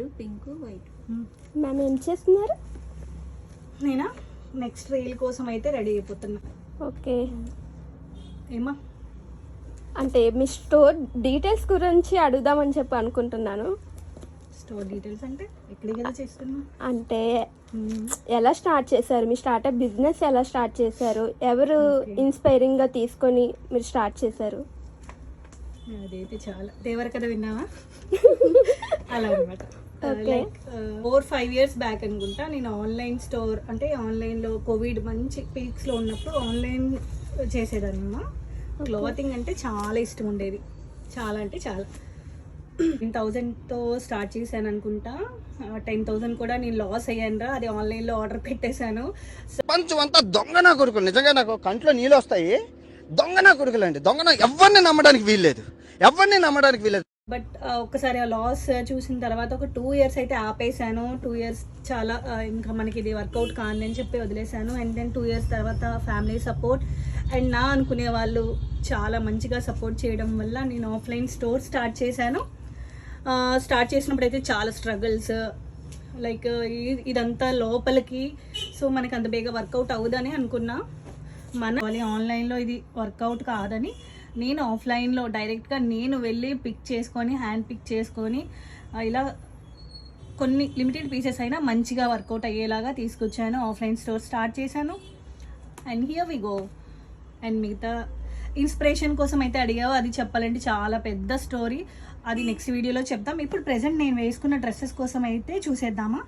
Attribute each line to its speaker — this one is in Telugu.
Speaker 1: Pink white.
Speaker 2: మ్యామ్ ఏం చేస్తున్నారు?
Speaker 3: నేనా? నెక్స్ట్ రీల్ కోసం అయితే రెడీ అయిపోతున్నా.
Speaker 2: ఓకే.
Speaker 3: ఏమా?
Speaker 2: అంటే మీ స్టోర్ డీటెయిల్స్ గురించి అడుగుదామని చెప్పి అనుకుంటున్నాను.
Speaker 3: స్టోర్ డీటెయిల్స్ అంటే ఎక్కడికి చేస్తున్నా?
Speaker 2: అంటే. ఎలా స్టార్ట్ చేశారు? మీ స్టార్ట్అప్ బిజినెస్ ఎలా స్టార్ట్ చేశారు? ఎవరు. ఇన్స్పైరింగ్గా తీసుకొని మీరు స్టార్ట్ చేశారు?
Speaker 3: అదైతే చాలా. దేవర కథ విన్నావా? అలా అనమాట. Like four five years back అనుకుంటా నేను ఆన్లైన్ స్టోర్ అంటే ఆన్లైన్లో కోవిడ్ మంచి పీక్స్లో ఉన్నప్పుడు ఆన్లైన్ చేసేదాన్ని క్లాతింగ్ అంటే చాలా ఇష్టం ఉండేది. చాలా అంటే చాలా. టెన్ థౌజండ్తో స్టార్ట్ చేశాను అనుకుంటా. టెన్ థౌజండ్ కూడా నేను లాస్ అయ్యాను రా అది ఆన్లైన్లో ఆర్డర్ పెట్టేశాను.
Speaker 4: ప్రపంచం అంతా దొంగ నా కొడుకులు. నిజంగా నాకు కంట్లో నీళ్ళు వస్తాయి. దొంగన కొడుకులు అండి ఎవరిని నమ్మడానికి వీల్లేదు. ఎవరిని నమ్మడానికి వీల్లేదు?
Speaker 3: బట్ ఒక్కసారి ఆ లాస్ చూసిన తర్వాత ఒక టూ ఇయర్స్ అయితే ఆపేసాను టూ ఇయర్స్ చాలా ఇంకా మనకి ఇది వర్కౌట్ కాదని చెప్పి వదిలేశాను. అండ్ దెన్ టూ ఇయర్స్ తర్వాత ఫ్యామిలీ సపోర్ట్. అండ్ నా అనుకునే వాళ్ళు చాలా మంచిగా సపోర్ట్ చేయడం వల్ల నేను ఆఫ్లైన్ స్టోర్ స్టార్ట్ చేశాను. స్టార్ట్ చేసినప్పుడు అయితే చాలా స్ట్రగుల్స్. లైక్ ఇదంతా లోపలికి సో మనకి అంత బేగా వర్కౌట్ అవుదని అనుకున్నా. మన ఆన్లైన్లో ఇది వర్కౌట్ కాదని నేను ఆఫ్లైన్లో డైరెక్ట్గా నేను వెళ్ళి పిక్ చేసుకొని హ్యాండ్ పిక్ చేసుకొని ఇలా కొన్ని లిమిటెడ్ పీసెస్ అయినా మంచిగా వర్కౌట్ అయ్యేలాగా తీసుకొచ్చాను. ఆఫ్లైన్ స్టోర్ స్టార్ట్ చేశాను. And here we go and మిగతా ఇన్స్పిరేషన్ కోసం అయితే అడిగావు. అది చెప్పాలంటే చాలా పెద్ద స్టోరీ అది నెక్స్ట్ వీడియోలో చెప్తాం ఇప్పుడు ప్రెసెంట్ నేను వేసుకున్న డ్రెస్సెస్ కోసం అయితే చూసేద్దామా?